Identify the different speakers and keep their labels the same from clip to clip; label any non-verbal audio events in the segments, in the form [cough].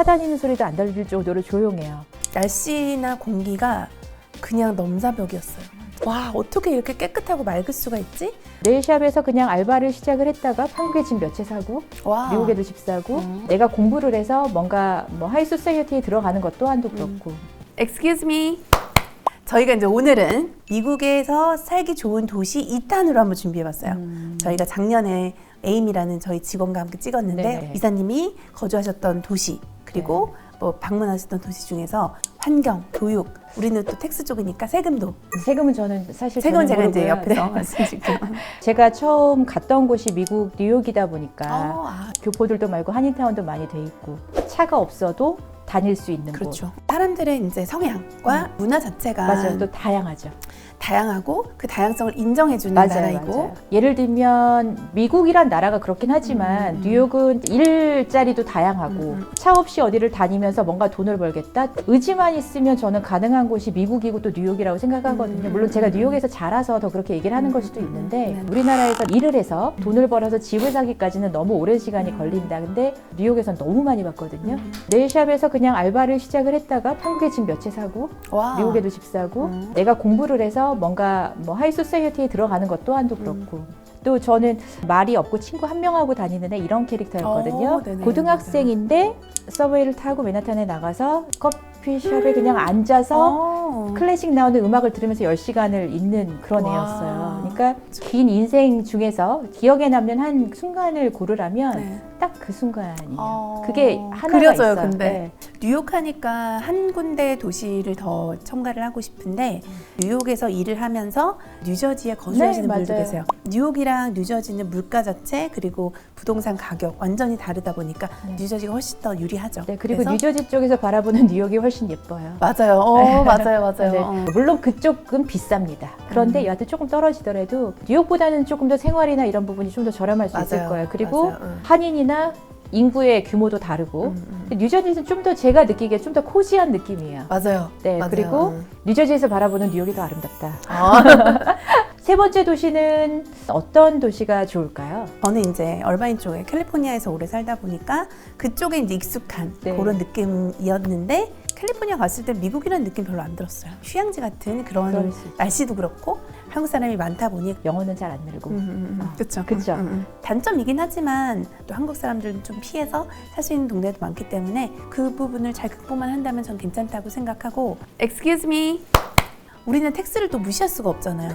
Speaker 1: 차 다니는 소리도 안 들릴 정도로 조용해요.
Speaker 2: 날씨나 공기가 그냥 넘사벽이었어요. 와 어떻게 이렇게 깨끗하고 맑을 수가 있지?
Speaker 1: 네일샵에서 그냥 알바를 시작을 했다가 한국에 집 몇 채 사고
Speaker 2: 와
Speaker 1: 미국에도 집 사고
Speaker 2: 음.
Speaker 1: 내가 공부를 해서 뭔가 뭐 하이 소사이어티에 들어가는 것 또한도 그렇고
Speaker 2: Excuse me. 저희가 이제 오늘은 미국에서 살기 좋은 도시 2탄으로 한번 준비해봤어요.
Speaker 1: 음.
Speaker 2: 저희가 작년에 에임이라는 저희 직원과 함께 찍었는데
Speaker 1: 네네.
Speaker 2: 이사님이 거주하셨던 도시 그리고 뭐 방문하셨던 도시 중에서 환경, 교육, 우리는 또 텍스 쪽이니까 세금도
Speaker 1: 세금은 저는 사실
Speaker 2: 세금은 제가
Speaker 1: 저는
Speaker 2: 이제
Speaker 1: 모르고요.
Speaker 2: 옆에서
Speaker 1: 네. [laughs]
Speaker 2: 말씀드릴게요. [laughs]
Speaker 1: 제가 처음 갔던 곳이 미국 뉴욕이다 보니까
Speaker 2: 어, 아,
Speaker 1: 교포들도 말고 한인타운도 많이 돼 있고 차가 없어도 다닐 수 있는
Speaker 2: 그렇죠. 사람들의 이제 성향과 문화 자체가
Speaker 1: 곳. 맞아요. 또 다양하죠.
Speaker 2: 다양하고 그 다양성을 인정해주는
Speaker 1: 맞아요,
Speaker 2: 나라이고
Speaker 1: 맞아요. 예를 들면 미국이란 나라가 그렇긴 하지만
Speaker 2: 음.
Speaker 1: 뉴욕은 일자리도 다양하고
Speaker 2: 음.
Speaker 1: 차 없이 어디를 다니면서 뭔가 돈을 벌겠다 의지만 있으면 저는 가능한 곳이 미국이고 또 뉴욕이라고 생각하거든요.
Speaker 2: 음.
Speaker 1: 물론 제가 뉴욕에서 자라서 더 그렇게 얘기를 하는 걸 수도 있는데
Speaker 2: 음.
Speaker 1: 우리나라에서 일을 해서 돈을 벌어서 집을 사기까지는 너무 오랜 시간이
Speaker 2: 음.
Speaker 1: 걸린다. 근데 뉴욕에선 너무 많이 봤거든요.
Speaker 2: 음.
Speaker 1: 네일샵에서 그냥 알바를 시작을 했다가 한국에 집 몇 채 사고
Speaker 2: 와.
Speaker 1: 미국에도 집 사고
Speaker 2: 음.
Speaker 1: 내가 공부를 해서 뭔가 뭐 하이 소사이어티에 들어가는 것 또한도 그렇고 또 저는 말이 없고 친구 한 명하고 다니는 애 이런 캐릭터였거든요.
Speaker 2: 어, 네네,
Speaker 1: 고등학생인데 서브웨이를 타고 맨하탄에 나가서 커피숍에 그냥 앉아서
Speaker 2: 어.
Speaker 1: 클래식 나오는 음악을 들으면서 10시간을 있는 그런
Speaker 2: 와.
Speaker 1: 애였어요. 그러니까 긴 인생 중에서 기억에 남는 한 순간을 고르라면
Speaker 2: 네.
Speaker 1: 딱그 순간이에요.
Speaker 2: 어.
Speaker 1: 그게 하나가
Speaker 2: 그려져요,
Speaker 1: 있어요.
Speaker 2: 근데.
Speaker 1: 네.
Speaker 2: 뉴욕 하니까 한 군데 도시를 더 첨가를 하고 싶은데 뉴욕에서 일을 하면서 뉴저지에 거주하시는
Speaker 1: 네,
Speaker 2: 분들도
Speaker 1: 맞아요.
Speaker 2: 계세요. 뉴욕이랑 뉴저지는 물가 자체 그리고 부동산 가격 완전히 다르다 보니까
Speaker 1: 네.
Speaker 2: 뉴저지가 훨씬 더 유리하죠.
Speaker 1: 네, 그리고
Speaker 2: 그래서-
Speaker 1: 뉴저지 쪽에서 바라보는 뉴욕이 훨씬 예뻐요.
Speaker 2: 맞아요. 어, [laughs] 맞아요, 맞아요.
Speaker 1: 네.
Speaker 2: 어.
Speaker 1: 물론 그쪽은 비쌉니다. 그런데
Speaker 2: 음.
Speaker 1: 여하튼 조금 떨어지더라도 뉴욕보다는 조금 더 생활이나 이런 부분이 좀 더 저렴할 수 있을
Speaker 2: 맞아요.
Speaker 1: 거예요. 그리고
Speaker 2: 맞아요. 응.
Speaker 1: 한인이나 인구의 규모도 다르고
Speaker 2: 음, 음.
Speaker 1: 뉴저지는 좀 더 제가 느끼기에 좀 더 코지한 느낌이에요.
Speaker 2: 맞아요.
Speaker 1: 네,
Speaker 2: 맞아요.
Speaker 1: 그리고
Speaker 2: 응.
Speaker 1: 뉴저지에서 바라보는 뉴욕이 더 아름답다.
Speaker 2: 아. [laughs]
Speaker 1: 세 번째 도시는 어떤 도시가 좋을까요?
Speaker 2: 저는 이제 얼바인 쪽에 캘리포니아에서 오래 살다 보니까 그쪽에 이제 익숙한
Speaker 1: 네.
Speaker 2: 그런 느낌이었는데 캘리포니아 갔을 때 미국이라는 느낌 별로 안 들었어요. 휴양지 같은 그런. 날씨도 그렇고 한국 사람이 많다 보니
Speaker 1: 영어는 잘 안 늘고 어,
Speaker 2: 그렇죠.
Speaker 1: 그쵸.
Speaker 2: 단점이긴 하지만 또 한국 사람들은 좀 피해서 살 수 있는 동네도 많기 때문에 그 부분을 잘 극복만 한다면 전 괜찮다고 생각하고 Excuse me. 우리는 텍스를 또 무시할 수가 없잖아요.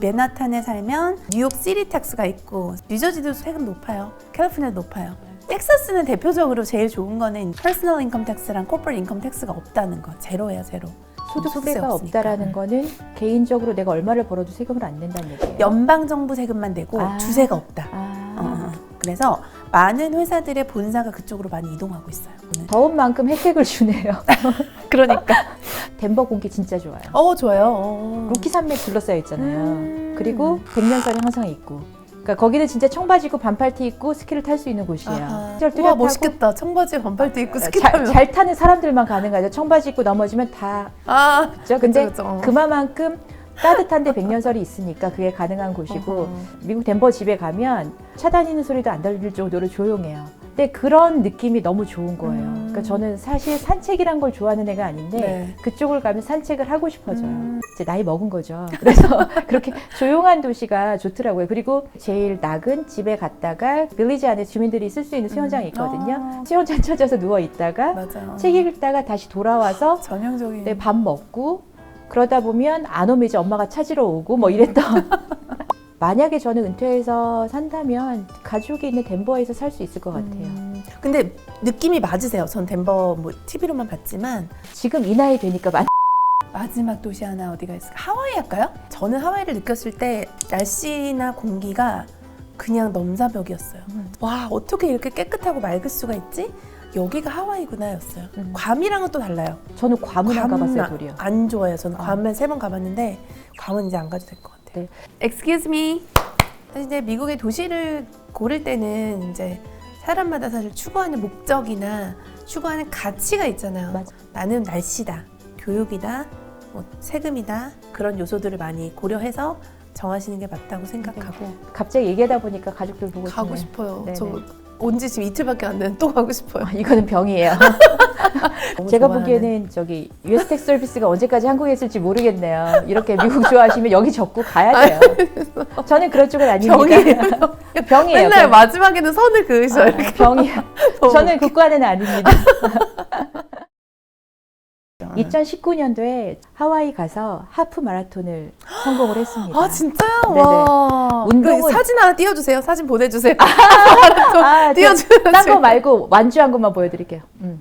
Speaker 2: 맨하탄에 살면 뉴욕 시리 텍스가 있고 뉴저지도 세금 높아요. 캘리포니아도 높아요. 텍사스는 대표적으로 제일 좋은 거는 퍼스널 인컴 텍스랑 코퍼레 인컴 텍스가 없다는 거. 제로예요, 제로. 소득세가
Speaker 1: 소득세가
Speaker 2: 없으니까.
Speaker 1: 없다라는 거는 개인적으로 내가 얼마를 벌어도 세금을 안 낸다는 얘기예요.
Speaker 2: 연방 정부 세금만 내고
Speaker 1: 아.
Speaker 2: 주세가 없다.
Speaker 1: 아.
Speaker 2: 어, 어. 그래서 많은 회사들의 본사가 그쪽으로 많이 이동하고 있어요. 오늘.
Speaker 1: 더운 만큼 혜택을 주네요. [laughs]
Speaker 2: 그러니까. [laughs]
Speaker 1: 덴버 공기 진짜 좋아요.
Speaker 2: 어 좋아요. 어.
Speaker 1: 로키 산맥 둘러싸여 있잖아요.
Speaker 2: 음.
Speaker 1: 그리고 백년설이 항상 있고. 그러니까 거기는 진짜 청바지 입고 반팔티 입고 스키를 탈 수 있는 곳이에요.
Speaker 2: 아하.
Speaker 1: 절
Speaker 2: 우와
Speaker 1: 뚜렷하고
Speaker 2: 멋있겠다. 청바지 반팔도 입고 스키
Speaker 1: 잘,
Speaker 2: 타면.
Speaker 1: 잘 타는 사람들만 가능하죠. 청바지 입고 넘어지면 다
Speaker 2: 아
Speaker 1: 그죠. 근데
Speaker 2: 그쵸, 그쵸.
Speaker 1: 그만큼 따뜻한데 백년설이 있으니까 그게 가능한 곳이고
Speaker 2: 어허.
Speaker 1: 미국 덴버 집에 가면 차 다니는 소리도 안 들릴 정도로 조용해요. 근데 그런 느낌이 너무 좋은 거예요.
Speaker 2: 음.
Speaker 1: 그러니까 저는 사실 산책이란 걸 좋아하는 애가 아닌데
Speaker 2: 네.
Speaker 1: 그쪽을 가면 산책을 하고 싶어져요.
Speaker 2: 음.
Speaker 1: 이제 나이 먹은 거죠. [laughs] 그래서 그렇게 조용한 도시가 좋더라고요. 그리고 제일 낙은 집에 갔다가 빌리지 안에 주민들이 쓸 수 있는 수영장이 있거든요.
Speaker 2: 아.
Speaker 1: 수영장 찾아서 누워 있다가
Speaker 2: 맞아요.
Speaker 1: 책 읽다가 다시 돌아와서 [laughs]
Speaker 2: 전형적인.
Speaker 1: 네, 밥 먹고 그러다 보면 안 오면 이제 엄마가 찾으러 오고 뭐 이랬던 [laughs] 만약에 저는 은퇴해서 산다면 가족이 있는 덴버에서 살 수 있을 것 같아요.
Speaker 2: 음. 근데 느낌이 맞으세요. 전 덴버 뭐 TV로만 봤지만
Speaker 1: 지금 이 나이 되니까 많...
Speaker 2: 마지막 도시 하나 어디가 있을까? 하와이 할까요? 저는 하와이를 느꼈을 때 날씨나 공기가 그냥 넘사벽이었어요.
Speaker 1: 음.
Speaker 2: 와 어떻게 이렇게 깨끗하고 맑을 수가 있지? 여기가 하와이구나였어요.
Speaker 1: 음.
Speaker 2: 괌이랑은 또 달라요.
Speaker 1: 저는 괌은 안 가봤어요,
Speaker 2: 괌은
Speaker 1: 도리어.
Speaker 2: 안 좋아요. 저는
Speaker 1: 아.
Speaker 2: 괌만 세번 가봤는데 괌은 이제 안 가도 될 것 같아요.
Speaker 1: 네.
Speaker 2: Excuse me. 사실 이제 미국의 도시를 고를 때는 이제 사람마다 사실 추구하는 목적이나 추구하는 가치가 있잖아요.
Speaker 1: 맞아.
Speaker 2: 나는 날씨다, 교육이다, 뭐 세금이다 그런 요소들을 많이 고려해서 정하시는 게 맞다고 생각하고
Speaker 1: 갑자기 얘기하다 보니까 가족들 보고
Speaker 2: 가고
Speaker 1: 싶네요.
Speaker 2: 싶어요.
Speaker 1: 네네.
Speaker 2: 저 온 지 지금 이틀밖에 안 됐는데 또 가고 싶어요.
Speaker 1: 아, 이거는 병이에요. [laughs] 제가
Speaker 2: 좋아하는.
Speaker 1: 보기에는 저기 US 텍스 서비스가 언제까지 한국에 있을지 모르겠네요. 이렇게 미국 좋아하시면 여기 적고 가야 돼요. 저는 그럴 쪽은 아닙니다.
Speaker 2: 병이에요. [laughs]
Speaker 1: 병이에요.
Speaker 2: 맨날
Speaker 1: 병.
Speaker 2: 마지막에는 선을 그으셔.
Speaker 1: 아. 병이에요. 저는 국가는 아닙니다. [laughs]
Speaker 2: 웃겨.
Speaker 1: 2019년도에 하와이 가서 하프 마라톤을 성공을 했습니다.
Speaker 2: 아 진짜요?
Speaker 1: 네네.
Speaker 2: 와.
Speaker 1: 운동은-
Speaker 2: 그 사진 하나 띄워주세요. 사진 보내주세요.
Speaker 1: 아, [laughs]
Speaker 2: 띄워주세요.
Speaker 1: 딴거 말고 완주한 것만 보여드릴게요. 음.